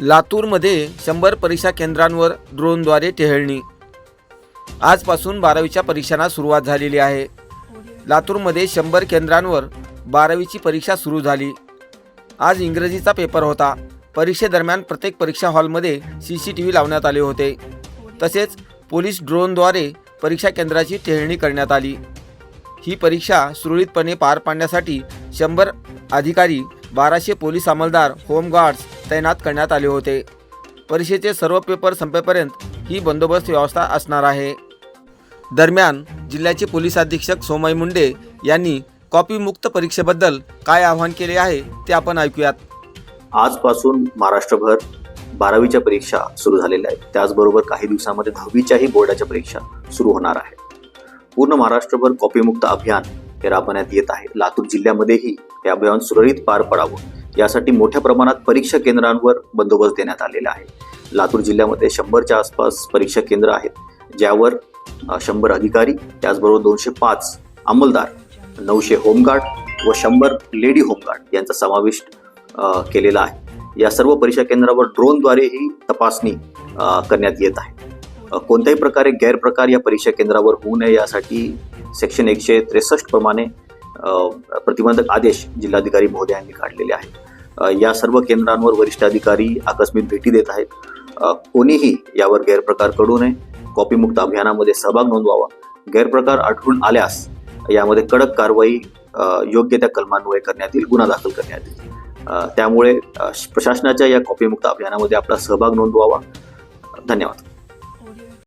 लातूरमध्ये शंभर परीक्षा केंद्रांवर ड्रोनद्वारे टेहळणी. आजपासून बारावीच्या परीक्षांना सुरुवात झालेली आहे. लातूरमध्ये शंभर केंद्रांवर बारावीची परीक्षा सुरू झाली. आज इंग्रजीचा पेपर होता. परीक्षेदरम्यान प्रत्येक परीक्षा हॉलमध्ये सी सी टी व्ही लावण्यात आले होते. तसेच पोलीस ड्रोनद्वारे परीक्षा केंद्राची टेहळणी करण्यात आली. ही परीक्षा सुरळीतपणे पार पाडण्यासाठी शंभर अधिकारी बाराशे पोलीस अंमलदार होमगार्ड्स तैनात करण्यात आले होते. परीक्षेचे सर्व पेपर संपेपर्यंत ही बंदोबस्त व्यवस्था असणार आहे. दरम्यान जिल्ह्याचे पोलीस अधीक्षक सोमय मुंडे यांनी कॉपीमुक्त परीक्षेबद्दल काय आवाहन केले आहे ते आपण ऐकूयात. आजपासून महाराष्ट्रभर बारावीच्या परीक्षा सुरू झालेल्या आहेत. त्याचबरोबर काही दिवसामध्ये दहावीच्याही बोर्डाच्या परीक्षा सुरू होणार आहे पूर्ण महाराष्ट्रभर कॉपीमुक्त अभियान राबवण्यात येत आहे लातूर जिल्ह्यामध्येही हे अभियान सुरळीत पार पडावं. यासाठी मोठ्या प्रमाणात परीक्षा केंद्रांवर बंदोबस्त देण्यात आलेला आहे. लातूर जिल्ह्यामध्ये शंभरच्या आसपास परीक्षा केंद्र आहेत ज्यावर शंभर अधिकारी त्याचबरोबर दोनशे पाच अंमलदार नऊशे होमगार्ड व शंभर लेडी होमगार्ड यांचा समावेश केलेला आहे. या सर्व परीक्षा केंद्रावर ड्रोनद्वारे ही तपासणी करण्यात येत आहे. कोणत्याही प्रकारे गैरप्रकार या परीक्षा केंद्रावर होऊ नये यासाठी सेक्शन एकशे त्रेसष्ट प्रमाणे प्रतिबंधक आदेश जिल्हाधिकारी महोदयांनी काढलेले आहेत. या सर्व केंद्रांवर वरिष्ठ अधिकारी आकस्मिक भेटी देत आहेत. कोणीही यावर गैरप्रकार करू नये. कॉपीमुक्त अभियानामध्ये सहभाग नोंदवावा. गैरप्रकार आढळून आल्यास यामध्ये कडक कारवाई योग्य त्या कलमान्वये करण्यात येईल गुन्हा दाखल करण्यात येईल. त्यामुळे प्रशासनाच्या या कॉपीमुक्त अभियानामध्ये आपला सहभाग नोंदवावा. धन्यवाद.